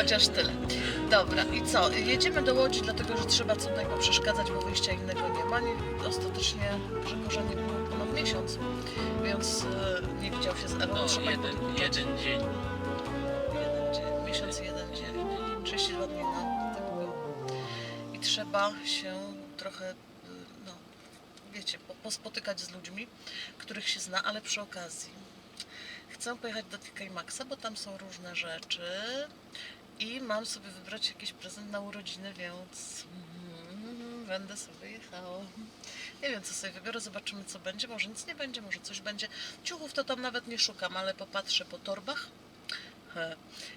chociaż tyle. Dobra, i co? Jedziemy do Łodzi, dlatego że trzeba cudnego przeszkadzać, bo wyjścia innego nie ma. Nie, ostatecznie Grzegorza nie było ponad miesiąc, więc e, nie widział się z Ewą. No, trzeba jeden, jeden dzień. jeden dzień, miesiąc jeden dzień, 32 dni, no, tak było. I trzeba się trochę, y, no, wiecie, po- pospotykać z ludźmi, których się zna, ale przy okazji chcę pojechać do TK Maxa, bo tam są różne rzeczy i mam sobie wybrać jakiś prezent na urodziny, więc mm, będę sobie jechała. Nie wiem, co sobie wybiorę, zobaczymy, co będzie. Może nic nie będzie, może coś będzie. Ciuchów to tam nawet nie szukam, ale popatrzę po torbach He.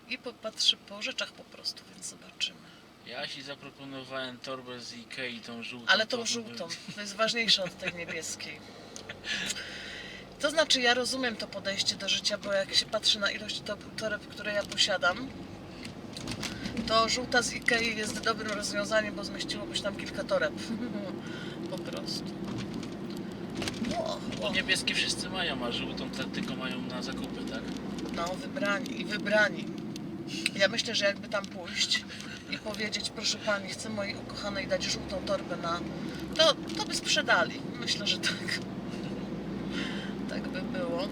i popatrzę po rzeczach po prostu, więc zobaczymy. Ja ci zaproponowałem torbę z Ikei, tą żółtą. Ale tą to- żółtą, to jest ważniejsze od tej niebieskiej. To znaczy, ja rozumiem to podejście do życia, bo jak się patrzy na ilość to- toreb, które ja posiadam, to żółta z Ikei jest dobrym rozwiązaniem, bo zmieściłoby się tam kilka toreb. Po prostu. O, Bo o. niebieskie wszyscy mają, a żółtą te tylko mają na zakupy, tak? No, wybrani i wybrani. Ja myślę, że jakby tam pójść i powiedzieć, proszę pani, chcę mojej ukochanej dać żółtą torbę na. To, to by sprzedali. Myślę, że tak. Tak by było.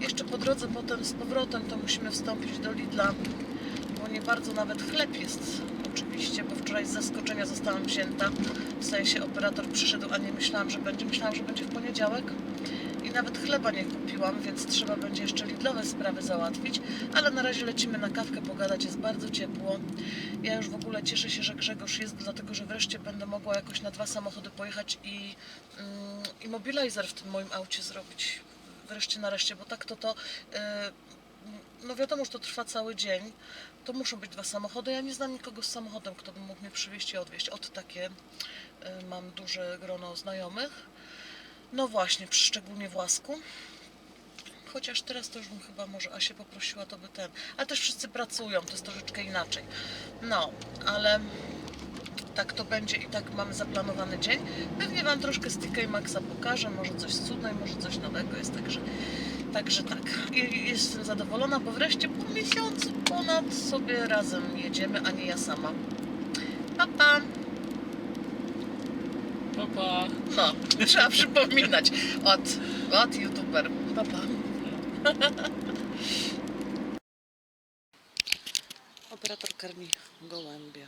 Jeszcze po drodze potem z powrotem to musimy wstąpić do Lidla, nie bardzo nawet chleb jest oczywiście, bo wczoraj z zaskoczenia zostałam wzięta. W sensie operator przyszedł, a nie myślałam, że będzie. Myślałam, że będzie w poniedziałek i nawet chleba nie kupiłam, więc trzeba będzie jeszcze lidlowe sprawy załatwić, ale na razie lecimy na kawkę pogadać, jest bardzo ciepło. Ja już w ogóle cieszę się, że Grzegorz jest, dlatego że wreszcie będę mogła jakoś na dwa samochody pojechać i mm, immobilizer w tym moim aucie zrobić. Wreszcie nareszcie, bo tak to to yy, no wiadomo, że to trwa cały dzień. To muszą być dwa samochody. Ja nie znam nikogo z samochodem, kto by mógł mnie przywieźć i odwieźć. Od takie y, mam duże grono znajomych. No właśnie, szczególnie w Łasku. Chociaż teraz to już bym chyba może Asię poprosiła, to by ten. Ale też wszyscy pracują, to jest troszeczkę inaczej. No, ale tak to będzie i tak mamy zaplanowany dzień. Pewnie Wam troszkę z TK Maxa pokażę, może coś cudnego, może coś nowego jest, także, także tak. Jestem zadowolona, bo wreszcie po miesiącu ponad sobie razem jedziemy, a nie ja sama. Pa, pa. Papa. No, trzeba przypominać. Od, od youtuber. Pa, pa. Operator karmi gołębie.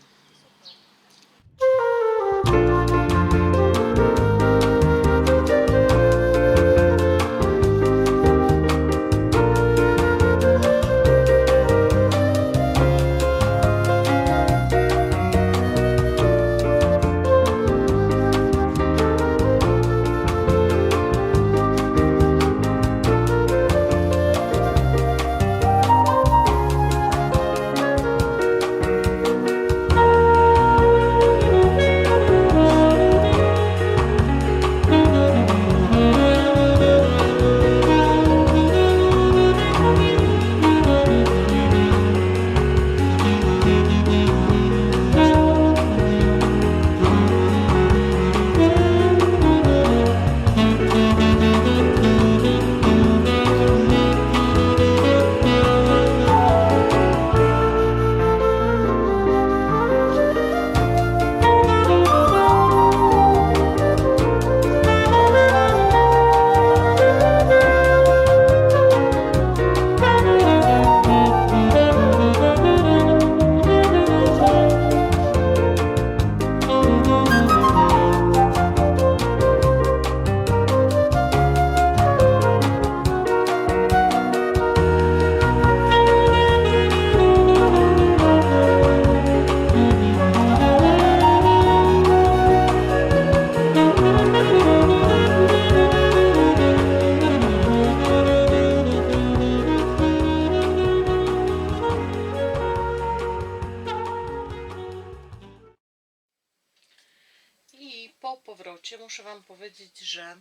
Powiedzieć, że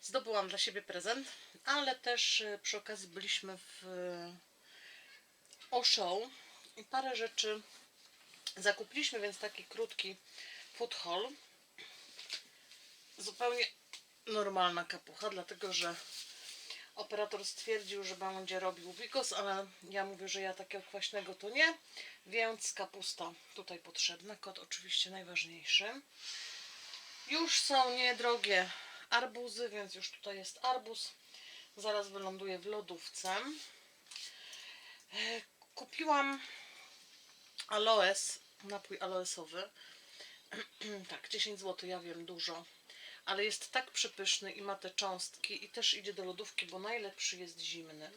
zdobyłam dla siebie prezent, ale też y, przy okazji byliśmy w Oshą i parę rzeczy zakupiliśmy, więc taki krótki food haul. zupełnie normalna kapucha, dlatego że operator stwierdził, że będzie robił bigos, ale ja mówię, że ja takiego kwaśnego to nie, więc kapusta tutaj potrzebna, kot oczywiście najważniejszy. Już są niedrogie arbuzy, więc już tutaj jest arbuz. Zaraz wyląduje w lodówce. E, Kupiłam aloes, napój aloesowy. tak, 10 zł, ja wiem, dużo. Ale jest tak przepyszny i ma te cząstki i też idzie do lodówki, bo najlepszy jest zimny.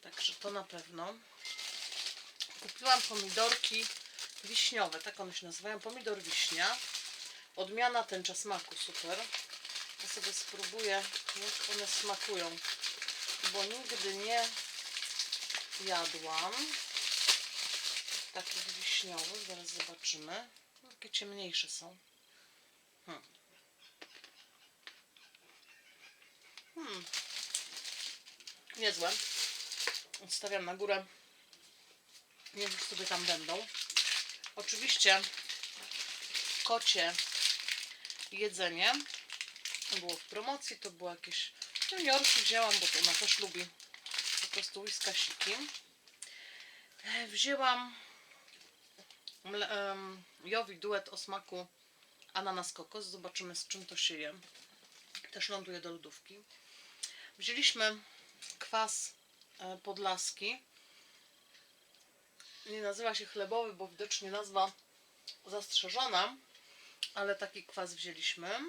Także to na pewno. Kupiłam pomidorki wiśniowe, tak one się nazywają, pomidor wiśnia. Odmiana tęcza smaku, super. Ja sobie spróbuję, jak one smakują, bo nigdy nie jadłam takich wiśniowych. Zaraz zobaczymy. Takie ciemniejsze są. Hmm. Hmm. Niezłe. Odstawiam na górę. Niech już sobie tam będą. Oczywiście kocie jedzenie było w promocji, to było jakieś juniorki wzięłam, bo to ona też lubi po prostu whiskasiki. E, Wzięłam em, Jowi duet o smaku ananas kokos. Zobaczymy z czym to się je. Też ląduje do lodówki. Wzięliśmy kwas e, podlaski. Nie nazywa się chlebowy, bo widocznie nazwa zastrzeżona, ale taki kwas wzięliśmy.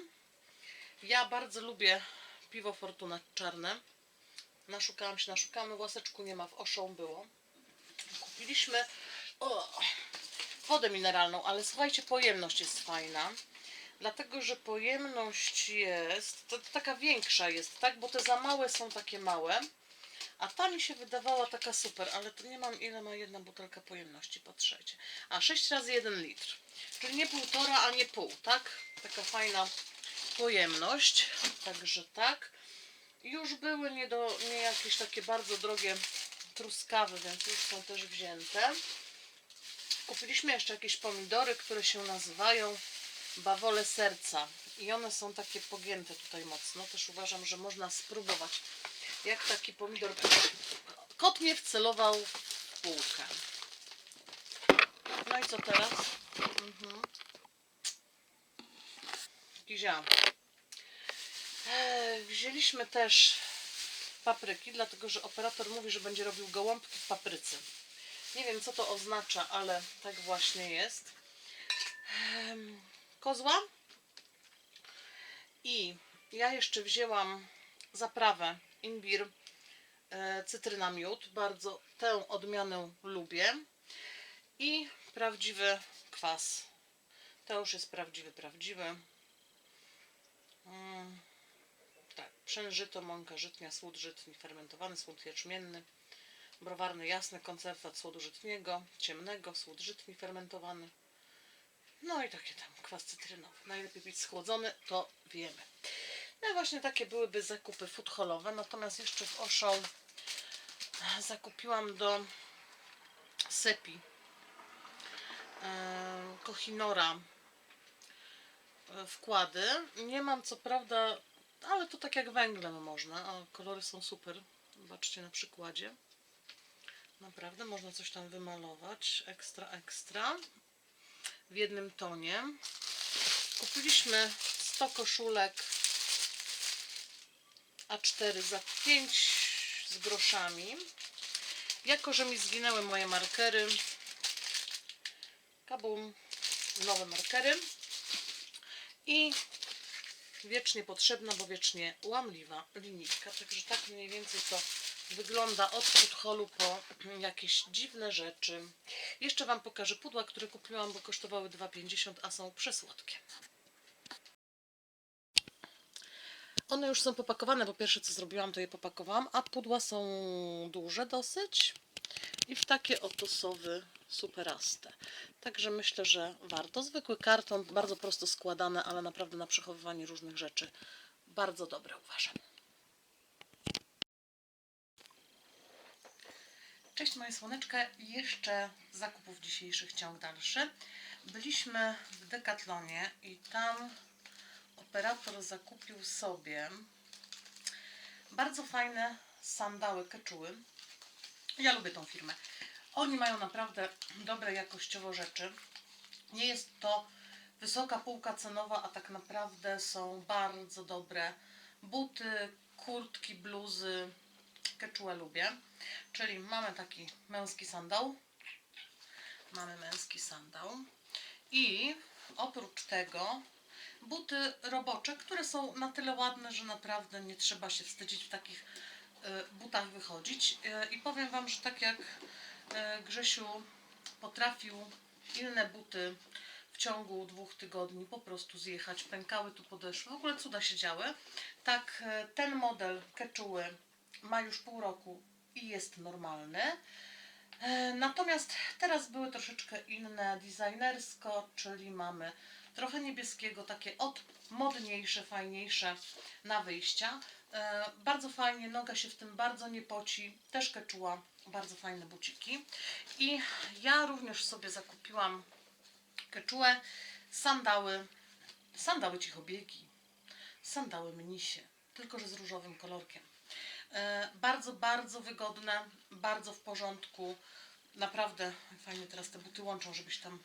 Ja bardzo lubię piwo Fortuna czarne. Naszukałam się, naszukałam, w łaseczku nie ma, w oszą było. Kupiliśmy o, wodę mineralną, ale słuchajcie, pojemność jest fajna. Dlatego, że pojemność jest, to, to taka większa jest, tak? Bo te za małe są takie małe. A ta mi się wydawała taka super, ale to nie mam ile ma jedna butelka pojemności, patrzecie. A 6 razy 1 litr. Czyli nie półtora, a nie pół, tak? Taka fajna pojemność. Także tak. Już były nie, do, nie jakieś takie bardzo drogie truskawy, więc już są też wzięte. Kupiliśmy jeszcze jakieś pomidory, które się nazywają bawole serca. I one są takie pogięte tutaj mocno. Też uważam, że można spróbować. Jak taki pomidor. Kot mnie wcelował w półkę. No i co teraz? Mhm. Kizia. Wzięliśmy też papryki, dlatego że operator mówi, że będzie robił gołąbki w papryce. Nie wiem, co to oznacza, ale tak właśnie jest. Kozła. I ja jeszcze wzięłam zaprawę imbir, e, cytryna miód. Bardzo tę odmianę lubię. I prawdziwy kwas. To już jest prawdziwy, prawdziwy. Mm, tak, pszen, żyto, mąka żytnia, słód żytni, fermentowany, słód jęczmienny, browarny jasny, koncertat słodu żytniego, ciemnego, słód żytni, fermentowany. No i takie tam kwas cytrynowy. Najlepiej być schłodzony, to wiemy. No właśnie takie byłyby zakupy food hallowe. Natomiast jeszcze w Oszą zakupiłam do Sepi Kochinora e, wkłady. Nie mam co prawda, ale to tak jak węglem można. A kolory są super. Zobaczcie na przykładzie. Naprawdę można coś tam wymalować. Ekstra, ekstra. W jednym tonie. Kupiliśmy 100 koszulek A4 za 5 z groszami. Jako, że mi zginęły moje markery, kabum, nowe markery i wiecznie potrzebna, bo wiecznie łamliwa linijka. Także tak mniej więcej to wygląda od podholu po jakieś dziwne rzeczy. Jeszcze Wam pokażę pudła, które kupiłam, bo kosztowały 2,50, a są przesłodkie. One już są popakowane, bo pierwsze co zrobiłam, to je popakowałam, a pudła są duże dosyć i w takie oto sowy superaste. Także myślę, że warto. Zwykły karton, bardzo prosto składane, ale naprawdę na przechowywanie różnych rzeczy bardzo dobre uważam. Cześć moje słoneczka, jeszcze zakupów dzisiejszych ciąg dalszy. Byliśmy w Decathlonie i tam operator zakupił sobie bardzo fajne sandały keczuły. Ja lubię tą firmę. Oni mają naprawdę dobre jakościowo rzeczy. Nie jest to wysoka półka cenowa, a tak naprawdę są bardzo dobre buty, kurtki, bluzy. Keczułę lubię. Czyli mamy taki męski sandał. Mamy męski sandał. I oprócz tego buty robocze, które są na tyle ładne, że naprawdę nie trzeba się wstydzić w takich e, butach wychodzić. E, I powiem Wam, że tak jak e, Grzesiu potrafił inne buty w ciągu dwóch tygodni po prostu zjechać, pękały tu podeszły, w ogóle cuda się działy. Tak ten model keczuły ma już pół roku i jest normalny. Natomiast teraz były troszeczkę inne designersko, czyli mamy trochę niebieskiego, takie od modniejsze, fajniejsze na wyjścia. E, Bardzo fajnie, noga się w tym bardzo nie poci, też keczuła, bardzo fajne buciki. I ja również sobie zakupiłam keczułę, sandały, sandały cichobiegi, sandały mnisie, tylko że z różowym kolorkiem. E, bardzo, bardzo wygodne, bardzo w porządku. Naprawdę fajnie teraz te buty łączą, żebyś tam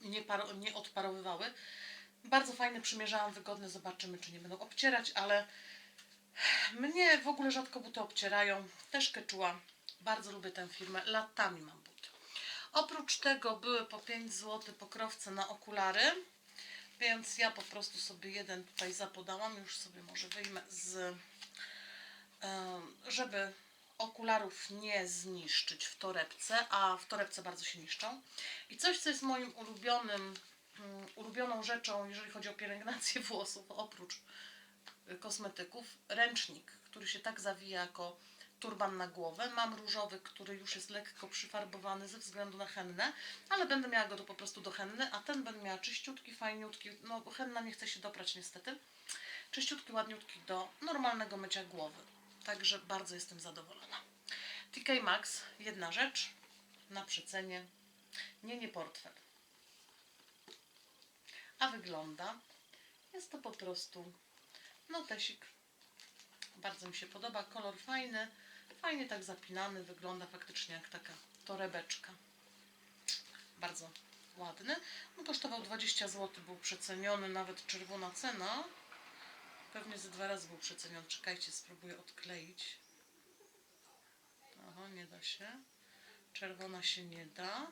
nie, paro, nie odparowywały. Bardzo fajne, przymierzałam, wygodne. Zobaczymy, czy nie będą obcierać, ale mnie w ogóle rzadko buty obcierają. Też keczuła. Bardzo lubię tę firmę. Latami mam buty. Oprócz tego były po 5 zł pokrowce na okulary. Więc ja po prostu sobie jeden tutaj zapodałam. Już sobie może wyjmę z żeby okularów nie zniszczyć w torebce, a w torebce bardzo się niszczą. I coś, co jest moim ulubionym, mm, ulubioną rzeczą, jeżeli chodzi o pielęgnację włosów, oprócz y, kosmetyków, ręcznik, który się tak zawija jako turban na głowę. Mam różowy, który już jest lekko przyfarbowany ze względu na hennę, ale będę miała go do, po prostu do henny, a ten będę miała czyściutki, fajniutki, no henna nie chce się doprać niestety, czyściutki, ładniutki do normalnego mycia głowy. Także bardzo jestem zadowolona. TK Maxx, jedna rzecz, na przecenie, nie, nie portfel. A wygląda, jest to po prostu notesik. Bardzo mi się podoba, kolor fajny, fajnie tak zapinany, wygląda faktycznie jak taka torebeczka. Bardzo ładny. On kosztował 20 zł, był przeceniony, nawet czerwona cena. Pewnie ze dwa razy był przeceniony. Czekajcie, spróbuję odkleić. Aha, nie da się. Czerwona się nie da.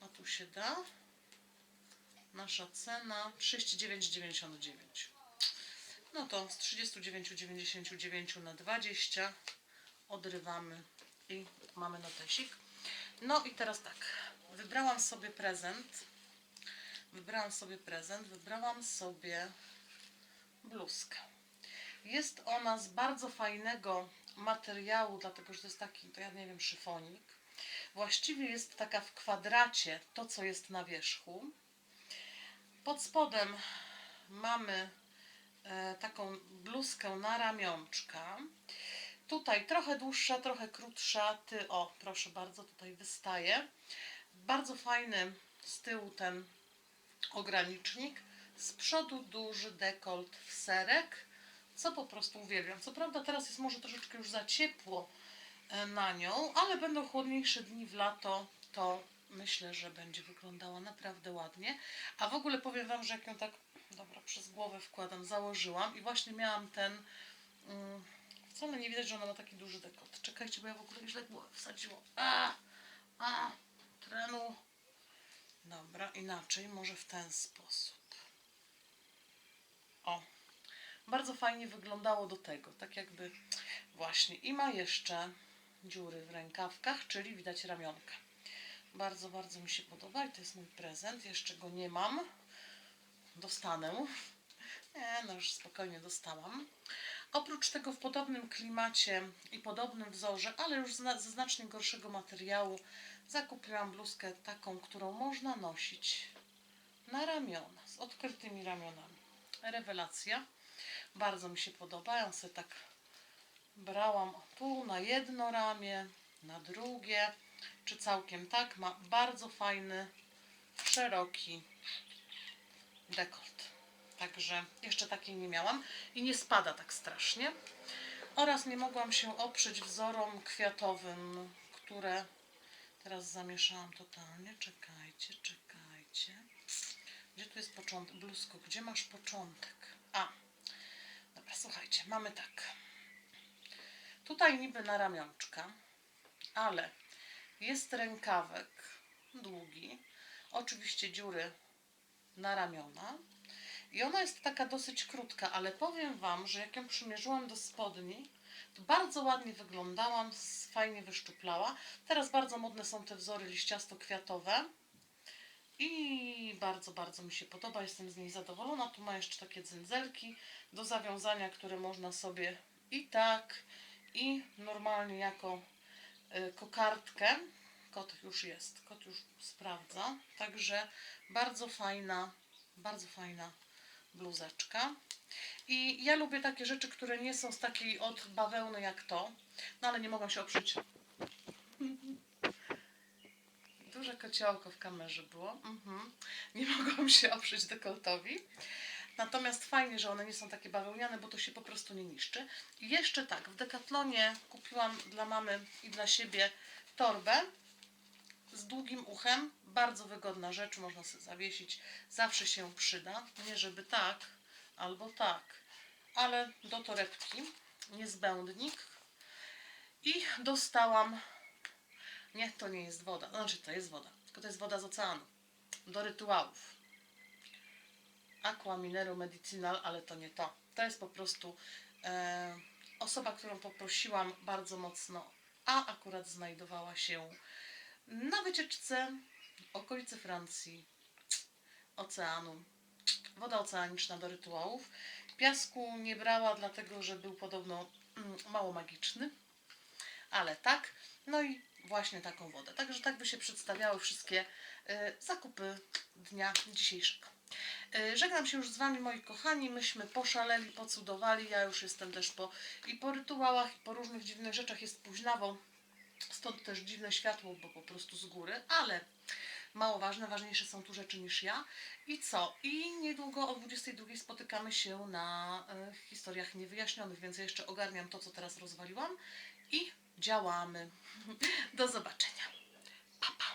A tu się da. Nasza cena 39,99. No to z 39,99 na 20 odrywamy i mamy notesik. No i teraz tak. Wybrałam sobie prezent. Wybrałam sobie prezent. Wybrałam sobie bluzkę. Jest ona z bardzo fajnego materiału, dlatego że to jest taki, to ja nie wiem, szyfonik. Właściwie jest taka w kwadracie to, co jest na wierzchu. Pod spodem mamy e, taką bluzkę na ramionczka. Tutaj trochę dłuższa, trochę krótsza. Ty, o, proszę bardzo, tutaj wystaje. Bardzo fajny z tyłu ten ogranicznik. Z przodu duży dekolt w serek, co po prostu uwielbiam. Co prawda teraz jest może troszeczkę już za ciepło e, na nią, ale będą chłodniejsze dni w lato, to myślę, że będzie wyglądała naprawdę ładnie. A w ogóle powiem Wam, że jak ją tak, dobra, przez głowę wkładam, założyłam i właśnie miałam ten, mm, wcale nie widać, że ona ma taki duży dekolt. Czekajcie, bo ja w ogóle źle głowę wsadziłam. A, a, trenu. Dobra, inaczej, może w ten sposób. O, bardzo fajnie wyglądało do tego, tak jakby właśnie. I ma jeszcze dziury w rękawkach, czyli widać ramionka. Bardzo, bardzo mi się podoba i to jest mój prezent. Jeszcze go nie mam. Dostanę. Nie, no już spokojnie dostałam. Oprócz tego w podobnym klimacie i podobnym wzorze, ale już ze znacznie gorszego materiału, zakupiłam bluzkę taką, którą można nosić na ramiona, z odkrytymi ramionami. Rewelacja. Bardzo mi się podoba. Ja sobie tak brałam tu na jedno ramię, na drugie, czy całkiem tak. Ma bardzo fajny, szeroki dekolt. Także jeszcze takiej nie miałam i nie spada tak strasznie. Oraz nie mogłam się oprzeć wzorom kwiatowym, które teraz zamieszałam totalnie. Czekajcie, czekajcie. Gdzie tu jest początek? Bluzko, gdzie masz początek? A, słuchajcie, mamy tak. Tutaj niby na ramionczka, ale jest rękawek długi, oczywiście dziury na ramiona i ona jest taka dosyć krótka, ale powiem Wam, że jak ją przymierzyłam do spodni, to bardzo ładnie wyglądałam, fajnie wyszczuplała. Teraz bardzo modne są te wzory liściasto-kwiatowe i bardzo, bardzo mi się podoba, jestem z niej zadowolona. Tu ma jeszcze takie dzędzelki do zawiązania, które można sobie i tak, i normalnie jako y, kokardkę. Kot już jest, kot już sprawdza. Także bardzo fajna, bardzo fajna bluzeczka. I ja lubię takie rzeczy, które nie są z takiej od bawełny jak to, no ale nie mogłam się oprzeć. Duże kociołko w kamerze było. Mhm. Nie mogłam się oprzeć dekoltowi. Natomiast fajnie, że one nie są takie bawełniane, bo to się po prostu nie niszczy. I jeszcze tak, w Decathlonie kupiłam dla mamy i dla siebie torbę z długim uchem. Bardzo wygodna rzecz, można sobie zawiesić. Zawsze się przyda. Nie żeby tak, albo tak, ale do torebki niezbędnik. I dostałam, nie, to nie jest woda, znaczy to jest woda, tylko to jest woda z oceanu, do rytuałów. Aqua Minero Medicinal, ale to nie to. To jest po prostu e, osoba, którą poprosiłam bardzo mocno, a akurat znajdowała się na wycieczce okolicy Francji, oceanu. Woda oceaniczna do rytuałów. Piasku nie brała, dlatego że był podobno mm, mało magiczny, ale tak. No i właśnie taką wodę. Także tak by się przedstawiały wszystkie e, zakupy dnia dzisiejszego. E, Żegnam się już z Wami, moi kochani. Myśmy poszaleli, pocudowali. Ja już jestem też po i po rytuałach, i po różnych dziwnych rzeczach. Jest późnawo, stąd też dziwne światło, bo po prostu z góry, ale mało ważne, ważniejsze są tu rzeczy niż ja. I co? I niedługo o 22 spotykamy się na e, historiach niewyjaśnionych, więc ja jeszcze ogarniam to, co teraz rozwaliłam i działamy. Do zobaczenia. Pa, pa.